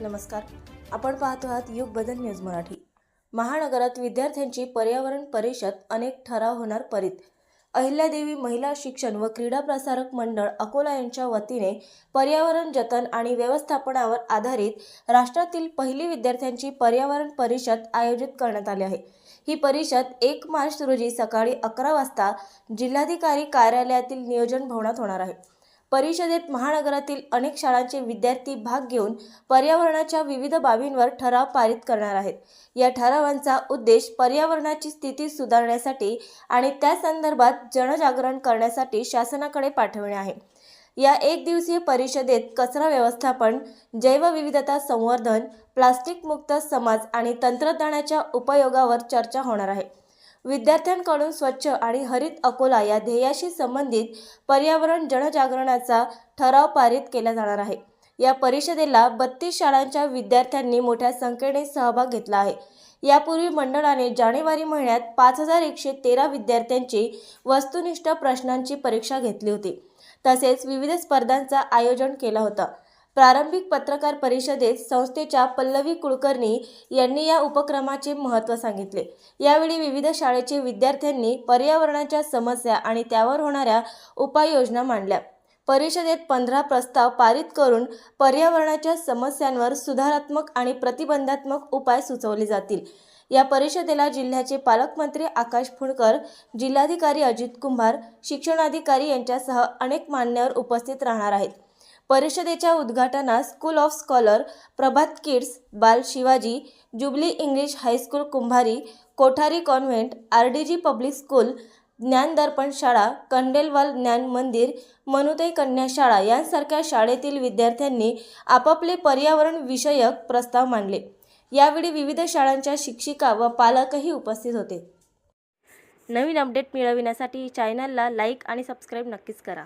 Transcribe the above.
नमस्कार. आपण पाहतो आहात युग बदल न्यूज मराठी. महानगरात विद्यार्थ्यांची पर्यावरण परिषद अनेक ठराव होणार परीत. अहिल्यादेवी महिला शिक्षण व क्रीडा प्रसारक मंडळ अकोला यांच्या वतीने पर्यावरण जतन आणि व्यवस्थापनावर आधारित राष्ट्रातील पहिली विद्यार्थ्यांची पर्यावरण परिषद आयोजित करण्यात आली आहे. ही परिषद एक मार्च रोजी सकाळी अकरा वाजता जिल्हाधिकारी कार्यालयातील नियोजन भवनात होणार आहे. परिषदेत महानगरातील अनेक शाळांचे विद्यार्थी भाग घेऊन पर्यावरणाच्या विविध बाबींवर ठराव पारित करणार आहेत. या ठरावांचा उद्देश पर्यावरणाची स्थिती सुधारण्यासाठी आणि त्या संदर्भात जनजागरण करण्यासाठी शासनाकडे पाठवणे आहे. या एक दिवसीय परिषदेत कचरा व्यवस्थापन जैवविविधता संवर्धन प्लास्टिकमुक्त समाज आणि तंत्रज्ञानाच्या उपयोगावर चर्चा होणार आहे. विद्यार्थ्यांकडून स्वच्छ आणि हरित अकोला या ध्येयाशी संबंधित पर्यावरण जनजागरणाचा ठराव पारित केला जाणार आहे. या परिषदेला बत्तीस शाळांच्या विद्यार्थ्यांनी मोठ्या संख्येने सहभाग घेतला आहे. यापूर्वी मंडळाने जानेवारी महिन्यात पाच हजार एकशे तेरा विद्यार्थ्यांची वस्तुनिष्ठ प्रश्नांची परीक्षा घेतली होती. तसेच विविध स्पर्धांचा आयोजन केलं होतं. प्रारंभिक पत्रकार परिषदेत संस्थेच्या पल्लवी कुलकर्णी यांनी या उपक्रमाचे महत्त्व सांगितले. यावेळी विविध शाळेचे विद्यार्थ्यांनी पर्यावरणाच्या समस्या आणि त्यावर होणाऱ्या उपाययोजना मांडल्या. परिषदेत पंधरा प्रस्ताव पारित करून पर्यावरणाच्या समस्यांवर सुधारात्मक आणि प्रतिबंधात्मक उपाय सुचवले जातील. या परिषदेला जिल्ह्याचे पालकमंत्री आकाश फुंडकर जिल्हाधिकारी अजित कुंभार शिक्षणाधिकारी यांच्यासह अनेक मान्यवर उपस्थित राहणार आहेत. परिषदेच्या उद्घाटनास school of scholar Prabhat kids Bal Shivaji jubilee English high school Kumbhari Kothari convent R D G public school Gyandarpan शाळा कंडेलवाल ज्ञान मंदिर मनुताई कन्या शाळा यांसारख्या शाळेतील विद्यार्थ्यांनी आपापले पर्यावरण विषयक प्रस्ताव मांडले. यावेळी विविध शाळांच्या शिक्षिका व पालकही उपस्थित होते. नवीन अपडेट मिळविण्यासाठी चॅनलला लाईक आणि सबस्क्राईब नक्कीच करा.